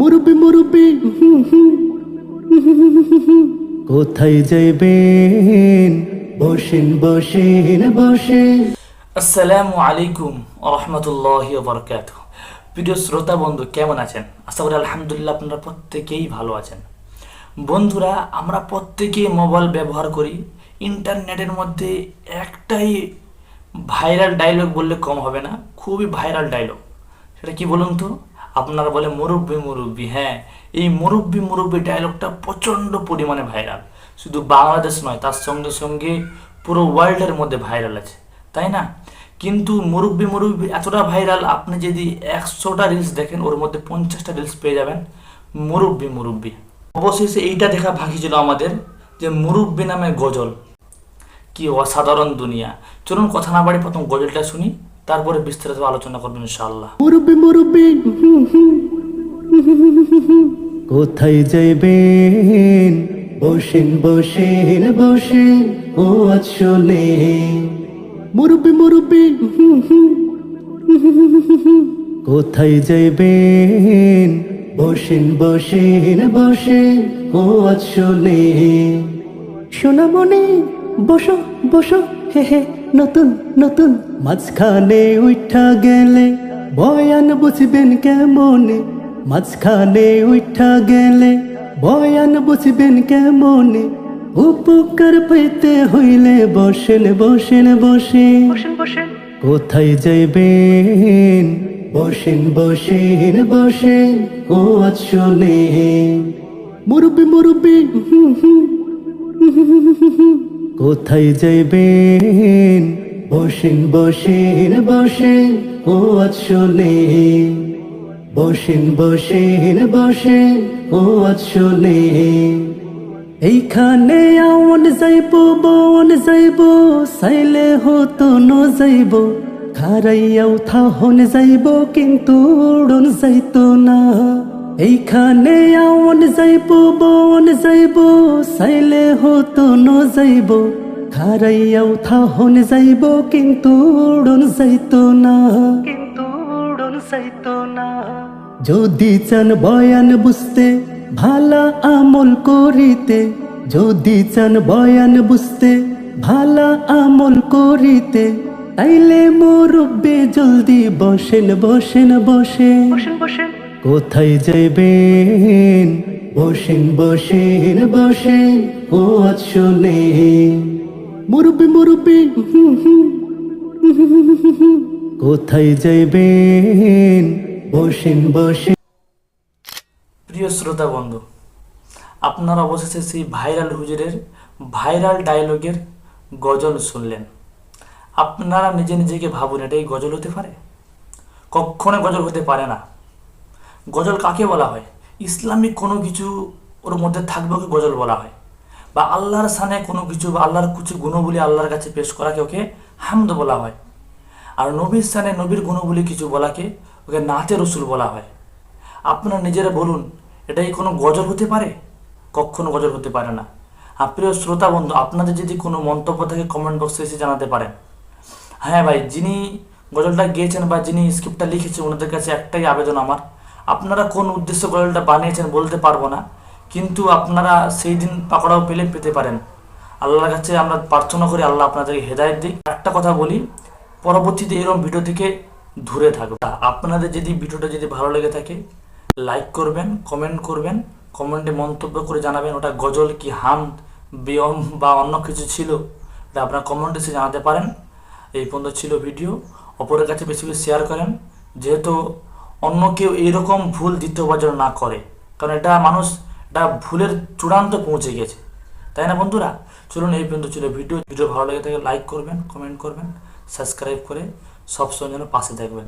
মুরব্বি মুরব্বি। কোথায় যাইবেন? বসেন বসেন বসেন। আসসালামু আলাইকুম রহমতুল্লাহ বরকাত প্রিয় শ্রোতা, বন্ধু, কেমন আছেন? আশা করি আলহামদুলিল্লাহ আপনারা প্রত্যেকেই ভালো আছেন। বন্ধুরা, আমরা প্রত্যেকেই মোবাইল ব্যবহার করি। ইন্টারনেটের মধ্যে একটাই ভাইরাল ডায়লগ বললে কম হবে না, খুবই ভাইরাল ডায়লগ সেটা কি বলুন তো? আপনারা বলে মুরব্বি মুরব্বি হ্যাঁ। এই মুরব্বি মুরব্বি ডায়লগটা প্রচণ্ড পরিমাণে ভাইরাল শুধু বাংলাদেশ নয়, তার সঙ্গে সঙ্গে পুরো ওয়ার্ল্ডের মধ্যে ভাইরাল আছে, তাই না? কিন্তু মুরব্বি মুরব্বি এতটা ভাইরাল আপনি যদি একশোটা রিলস দেখেন, ওর মধ্যে পঞ্চাশটা রিলস পেয়ে যাবেন। মুরব্বি মুরব্বি। অবশেষে এইটা দেখা বাকি ছিল আমাদের, যে মুরব্বি নামে গজল। কি অসাধারণ দুনিয়া। চলুন কথা না বাড়ি প্রথম গজলটা শুনি। তারপরে বিস্তারিত আলোচনা করবেন ইনশাআল্লাহ। মুরব্বি মুরব্বি। কোথায় যাইবেন? বসেন বসেন বসেন। ও আসলে মুরব্বি মুরব্বি। কোথায় যাইবেন? বসেন বসেন বসেন। ও আসলে সোনামণি, বসো বসো। হে হে। নতুন নতুন। মাঝখানে উঠা গেলে বয়ান বুঝবেন কেমনে? মাঝখানে উঠা গেলে বয়ান বুঝবেন কেমনে? উপকার পেতে হইলে বসেন বসেন বসেন। বসেন কোথায় যাইবেন? বসেন বসেন বসেন। ও আসলে মুরব্বি মুরব্বি কোথায় যাইবেন? বসেন বসেন বসেন, ও আসলে বসেন বসেন বসেন, ও আসলে এইখানে আওন যাইব, বন যাইব, সাইলে হতো ন যাইব। খারাইয়াও থাহন যাইব, কিন্তু উড়ন যাইতো না। এইখানে আওন যাইব বন যাইব সাইলে হতো ন যাইব। খারাইয়াও থাহন যাইব কিন্তু উড়ন যাইতো না। কিন্তু উড়ন যাইতো না। যদি চান বয়ান বুঝতে ভালা আমল করিতে। যদি চান বয়ান বুঝতে ভালা আমল করিতে। তাইলে মুরব্বে জলদি বসেন বসেন। বসেন বসেন। কোথায় যাইবেন বসেন বসেন বসেন। ও আসলে মুরব্বি মুরব্বি। কোথায় যাইবেন বসেন বসেন। প্রিয় শ্রোতা বন্ধু, আপনারা অবশেষে সেই ভাইরাল হুজুরের ভাইরাল ডায়লগের গজল শুনলেন। আপনারা নিজে নিজেকে ভাবুন, এটাই গজল হতে পারে? কখনো গজল হতে পারে না। গজল কাকে বলা হয়? ইসলামিক কোনো কিছু ওর মধ্যে থাকবে ওকে গজল বলা হয়। বা আল্লাহর সানে কোনো কিছু বা আল্লাহর কিছু গুণবলী আল্লাহর কাছে পেশ করাকে ওকে হামদ বলা হয়। আর নবীর স্থানে নবীর গুণবলী কিছু বলাকে ওকে নাতে রসুল বলা হয়। আপনারা নিজেরা বলুন, এটাই কোনো গজল হতে পারে? কখনো গজল হতে পারে না। আর প্রিয় শ্রোতা বন্ধু, আপনাদের যদি কোনো মন্তব্য থাকে কমেন্ট বক্সে এসে জানাতে পারেন। হ্যাঁ ভাই, যিনি গজলটা গেয়েছেন বা যিনি স্ক্রিপ্টটা লিখেছেন, ওনাদের কাছে একটাই আবেদন আমার। আপনারা কোন উদ্দেশ্যে গজলটা বানিয়েছেন বলতে পারব না, কিন্তু আপনারা সেই দিন পাকড়াও পেলে পেতে পারেন। আল্লাহর কাছে আমরা প্রার্থনা করি, আল্লাহ আপনাদেরকে হেদায়ত দিই একটা কথা বলি, পরবর্তীতে এরকম ভিডিও থেকে দূরে থাকবে আপনাদের যদি ভিডিওটা যদি ভালো লেগে থাকে, লাইক করবেন, কমেন্ট করবেন, কমেন্টে মন্তব্য করে জানাবেন, ওটা গজল কি হাম, বিয়ম বা অন্য কিছু ছিল এটা আপনারা কমেন্টে সে জানাতে পারেন। এই পর্যন্ত ছিল ভিডিও। অপরের কাছে বেশি বেশি শেয়ার করেন। যেহেতু অন্য কেউ এইরকম ভুল দ্বিতীয়বার যেন না করে। কারণ এটা মানুষ, এটা ভুলের চূড়ান্ত পৌঁছে গেছে। তাই না বন্ধুরা? চলুন এই পর্যন্ত ছিল ভিডিও। ভিডিও ভালো লেগে থাকে লাইক করবেন কমেন্ট করবেন সাবস্ক্রাইব করে সবসময় যেন পাশে থাকবেন।